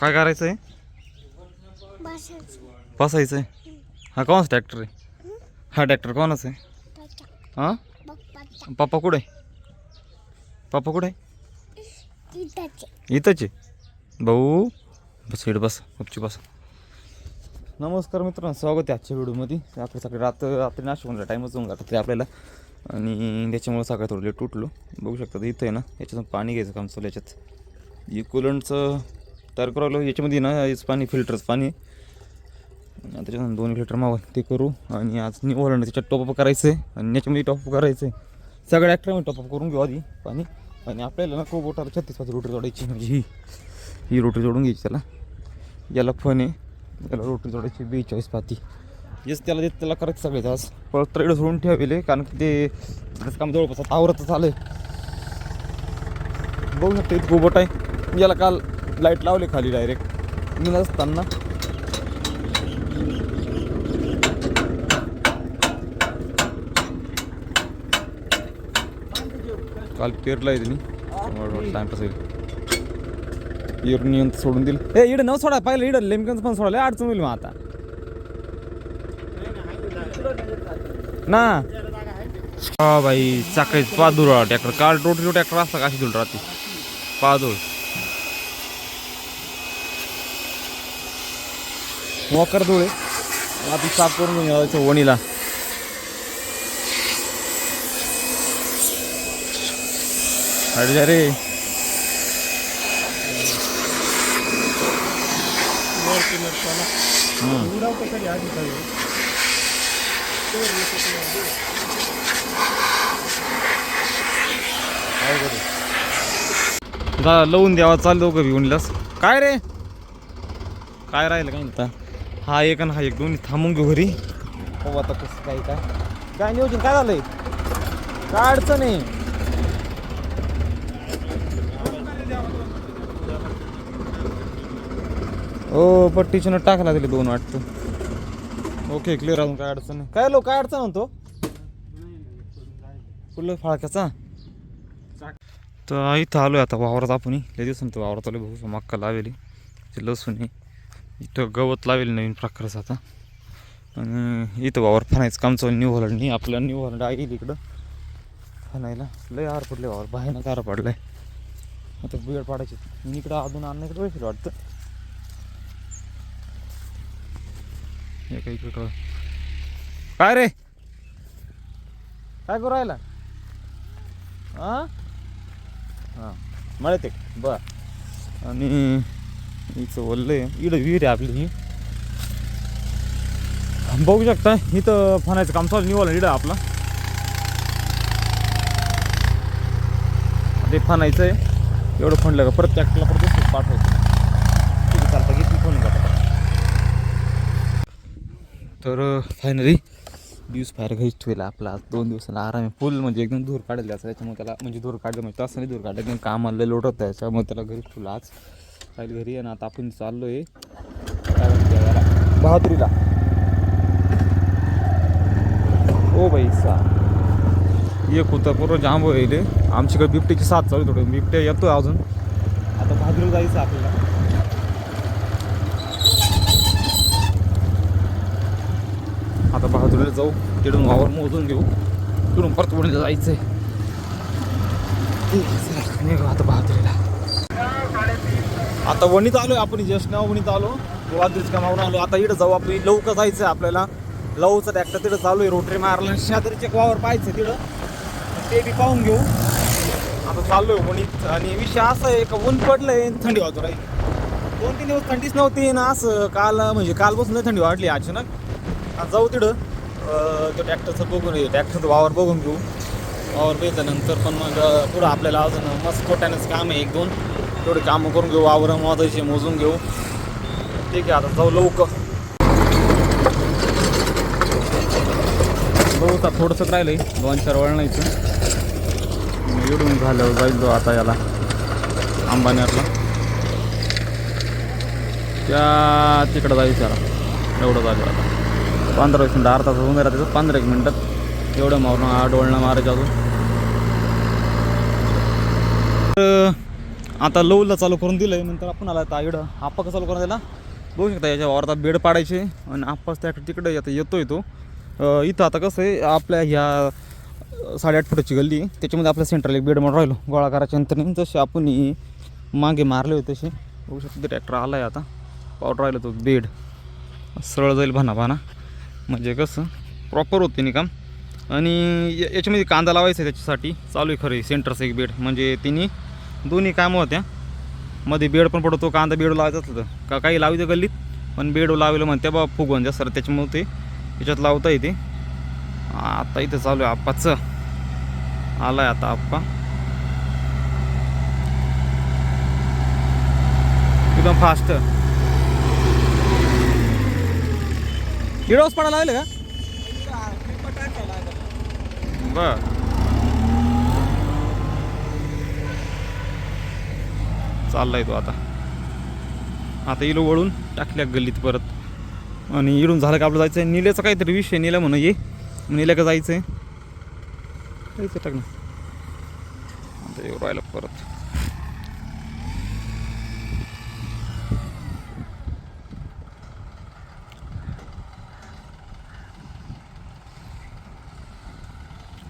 काय करायचं आहे बसायचं. आहे हा कोणाचा ट्रॅक्टर आहे? हा? ट्रॅक्टर कोणाचा आहे? हां? पप्पा कुठे आहे? पप्पा कुठे इथंच आहे. भाऊ बस इकडे बस गपची बस. नमस्कार मित्रांनो स्वागत आहे आजच्या व्हिडिओमध्ये. आपण सकाळी रात्र रात्री नाशिक होण्याचा टाईमच होऊन जातात ते आपल्याला. आणि त्याच्यामुळे सकाळी थोडं लेट उठलो. बघू शकता इथं आहे ना याच्यातून पाणी घ्यायचं काम चालू याच्यात. हे कुलंटचं तयार करावं याच्यामध्ये ना हेच पाणी फिल्टरचं पाणी. त्याच्यातून दोन लिटर मावा ते करू. आणि आज निवडणं त्याच्यात टॉपअप करायचं आहे आणि याच्यामध्ये टॉपअप करायचं आहे सगळ्या ॲक्टरमध्ये टॉपअप करून घेऊ आधी पाणी. आणि आपल्याला ना खूप बोटाला छत्तीस पाच रोटरी जोडायची म्हणजे ही ही रोटरी जोडून घ्यायची त्याला. याला फन आहे. याला रोटरी जोडायची बेचाळीस पाती. हेच त्याला देत त्याला करायचं सगळे आज. परत तर सोडून ठेवले कारण की ते काम जवळपास आता आवरतच आलं बघू शकते इतकं बोट आहे. याला काल लाइट लावले खाली डायरेक्ट. मी नसताना. काल पेरला आहे त्यांनी टाइमपास होईल. इरून येऊन सोडून दिल. ए इडं न सोडा. पाहिलं इडं लेमकन्स पण सोडा अडचण होईल मग आता. ना. हा भाई चाकायच पादूर. ट्रॅक्टर. काल टोटल ट्रॅक्टर असता काशी धुल राहते? पादूर. मोकर धुळे. आधी साफ करून घेऊन यायचं वणीला. अरे रे. जा लावून द्यावा. चाल दोघं भिवूनलास काय रे? काय राहिलं काय म्हणता हा एक आणि हा एक. दोन्ही थांबून घेऊ घरी. हो आता कसं काय काय. काय नियोजन काय झालंय? काय अडचण आहे? हो पट्टीच्या टाकला दिले दोन वाटतं. ओके क्लिअर अजून काय अडचण नाही काय लो काय अडचण म्हणतो? फुलं फाळक्याचा? तर इथं आलो आहे आता वावरात आपण. लय तर वावरात आलो बघू मक्का लावेली. ते लसूण आहे. इथं गवत लावेल नवीन प्रकारचं आता. आणि इथं वावर फणायचं काम चालू न्यू हॉलंड नाही आपलं न्यू हॉलंड आहे इकडं. फणायला. लय आर पडले वावर बाहेर आर पडलाय आता बिघड पाडायचे. मी इकडं अजून आणण्याकडे पैसे वाटतं. एक इकडे कळ काय रे? काय करू राहिला? हां हां. मळत आहे बर. आणि हिचं वल्लं आहे इडं विहीर आहे आपली ही. बघू शकता इथं फणायचं काम चालू निवडलं इडं आपला. ते फणायचं आहे. एवढं फणलं का परत ट्रॅक्टरला परत दुसरं पाठवायचं. ठीक आहे चालतं किती फोन का तर फायनली दिवस फायर घरीच ठेवला आपला. दोन दिवसाला आराम आहे. फुल म्हणजे एकदम दूर काढलं त्याचा त्याच्यामुळे त्याला म्हणजे दूर काढलं म्हणजे तसं नाही दूर काढलं एकदम कामाला लोट होतं. त्याच्यामुळे त्याला घरीच ठेवला आज. फाईल घरी आणि आता आपण चाललो आहे बहादुरीला. ओ बाई सा. एक होतं पूर्ण जांब होईल आमच्याकडे बिबट्याची साथ चालू थोडं. बिबट्या येतो अजून. आता बहादुरीला जायचं आपल्याला. आता बहादुरीला जाऊ. तिकडून वावर मोजून घेऊ. तिकडून परत जायचंय. ठीक आहे, आता बहादुरीला. आता वणीत आहे आपण जस्ट नाव वणीत आलो. वादळीच्या कामावरून आलो. आता इकडं जाऊ आपण. लवकर जायचं आहे आपल्याला. लवचं ट्रॅक्टर तिथं चालू आहे. रोटरी मारला शेजारीचे वावर पाहायचं तिथं. ते बी पाहून घेऊ. आता चाललो आहे वणीत. आणि विषय असा आहे का ऊन पडलंय आहे थंडी वाजू राहील. दोन तीन दिवस थंडीच नव्हती ना असं काल म्हणजे कालपासून थंडी वाढली अचानक. जाऊ तिथं. तो ट्रॅक्टरचं बघून ट्रॅक्टरचं वावर बघून घेऊ. वावर नंतर पण मग पुढं आपल्याला अजून मस्त कोट्यानंच काम आहे एक दोन. तेवढे कामं करून घेऊ वावर मोजायचे मोजून घेऊ. ठीक आहे आता जाऊ लवकर. बघू आता थोडंसंच राहिलंय दोन चार वळणायचं एवढून झाल्यावर जाईल तो आता याला अंबानेरला. त्या तिकडं जायचं याला एवढं झालं आता. पंधरा वीस मिनटं अर्धा तास होऊन राहते पंधरा एक मिनटात एवढं मारून आठ वळणं मारायचं अजून. तर आता लवला चालू करून दिलं आहे नंतर आपण आला आता इकडं. आप्पा कसं चालू करून दिला? बघू शकता याच्यावर आता बेड पाडायचे आणि आप्पाच त्या तिकडे आता येतोय तो. इथं आता कसं आहे आपल्या ह्या साडेआठ फुटाची गल्ली आहे. त्याच्यामध्ये आपल्या सेंट्रल एक बेड म्हणून राहिलो. गोळा करायच्या नंतर जसे आपण मागे मारले होते तसे. बघू शकतो ट्रॅक्टर आला आहे आता. पावडर राहिलं तो बेड. सरळ जाईल भाना भाना. म्हणजे कसं प्रॉपर होते नाही काम आणि याच्यामध्ये कांदा लावायचा आहे त्याच्यासाठी. चालू आहे खरं सेंटरचं एक बेड. म्हणजे तिने दोन्ही कामं होत्या. मध्ये बेड पण पडतो कांदा बेड लावायचा असलं तर. का काही लावायचं गल्लीत पण बेड लावलं म्हणते बा फुगवून जास्त त्याच्यामुळे ते याच्यात लावता येते. आता इथं चालू आहे आप्पाचं. आलाय आता आप्पा. एकदम फास्ट इडोस पडायला लागले का बर. चाललाय तो आता. आता इलो वळून टाकल्या गल्लीत परत. आणि इडून झालं का आपलं जायचं आहे निल्याचा काहीतरी विषय निला म्हणून ये. निल्या का जायचं आहे जायचं टाक ना. आता येऊ राहिलं परत.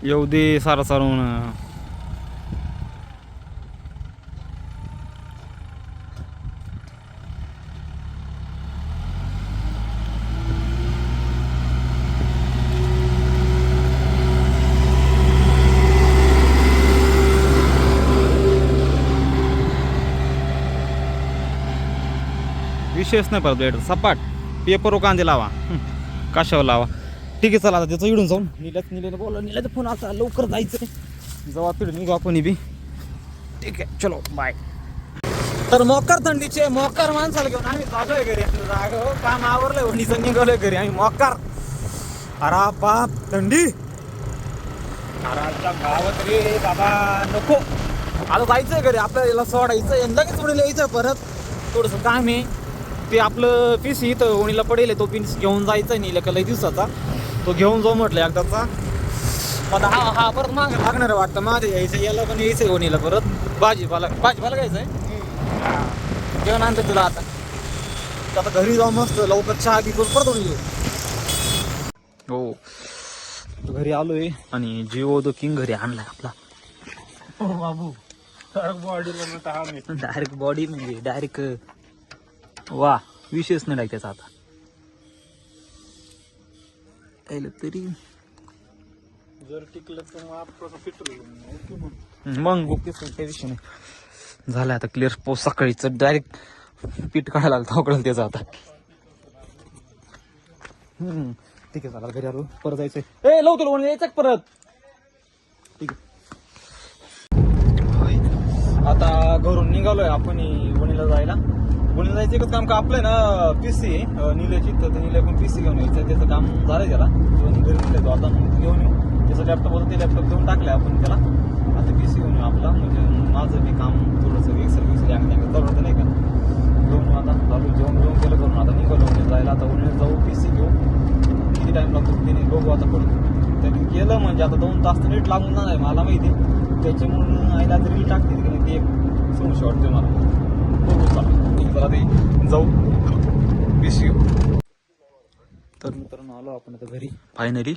येऊ दे सारा सारून विषयच नाही परत बेड सपाट. पेपर कांदे लावा. कशावर लावा? ठीक आहे चला आता त्याचं इडून जाऊन. निल्याच निल्याने बोला निल्याचा फोन आता लवकर जायचं जवा तिकडे निघू आपण बी ठीक आहे चलो बाय तर मोकर थंडीचे मोकर माणसाला घेऊन आम्ही चाललोय घरी. जाग हो, काम आवरलंय वणीचं निघालोय घरी. आम्ही मोकर. अरा बाप थंडी. अरे गावात रे बाबा नको. आता जायचंय घरी. आपल्याला सोडायचं आहे. लगेच पुढे यायचं परत. थोडंसं काम आहे. ते आपलं पीस इथं ओणीला पडेल तो पीस घेऊन जायचं आहे नाही लई दिवसाचा. तो घेऊन जाऊ म्हटलं एकदाचा आता हा हा परत माग लागणार वाटतं. माझं यायचं याला पण यायचं आहे ओणीला परत. भाजीपाला भाजीपाला घ्यायचं आहे. जेवण आणतं तुला आता. आता घरी जाऊ मस्त लवकर चहा घे परत ओणी येऊ. हो. तो घरी आलोय आणि जिओ द किंग घरी आणलाय आपला. बाबू बॉडी डायरेक्ट बॉडी म्हणजे डायरेक्ट वा विशेष नाही त्याचा आता. तरी. जर टिकलं तर मग आपण फिट मग ओके काही विषय नाही. झालं आता क्लिअर पोस्ट सकाळीच डायरेक्ट पीठ काढायला आलं थावकडलं त्याचा आता. हम्म, ठीक आहे चला घरी आलो. परत जायचंय. ए लवकर म्हणून यायचं परत? ठीक आहे. आता घरून निघालोय आपण वणीला जायला. वणीला जायचं एकच काम का आपलं ना पीसी सी निल्याची तर ते निल्या पण पीसी घेऊन यायचं त्याचं काम झालं त्याला. दोन घरी निघायचो आता घेऊन येऊ. त्याचं लॅपटॉप होतं ते लॅपटॉप देऊन टाकलंय आपण त्याला. आता पीसी घेऊन येऊ आपला म्हणजे माझं बी काम थोडंसं एक्सेल विक्सेल यांग त्यांना चालू नाही का? घेऊन येऊ आता चालू जेवण जेवण केलं करून आता निघालो म्हणजे जायला आता उन्हाळ्यात जाऊ पीसी घेऊ. किती टाइम लागतो त्याने बघू आता पडतो त्यांनी केलं म्हणजे आता दोन तास तर नीट लागून जाणार आहे मला माहिती. आहे. त्याच्यामुळे आईला तरी रील टाकते की नाही ते एक समस्या वाटते मला बघू चालू. चला ते जाऊ. पीसी तर मित्रांनो आलो आपण आता घरी. फायनली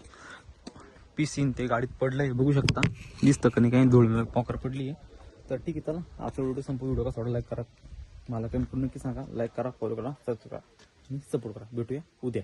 पीसी ते गाडीत पडलंय. बघू शकता. दिसतं का नाही काही? धुळ पॉकर पडली आहे तर ठीक आहे चला. आजचा व्हिडिओ संपूर्ण व्हिडिओ कसा लाईक करा. मला कमी नक्की सांगा. लाईक करा फॉलो करा सबस्क्राईब करा. आणि सपोर्ट करा. भेटूया उद्या.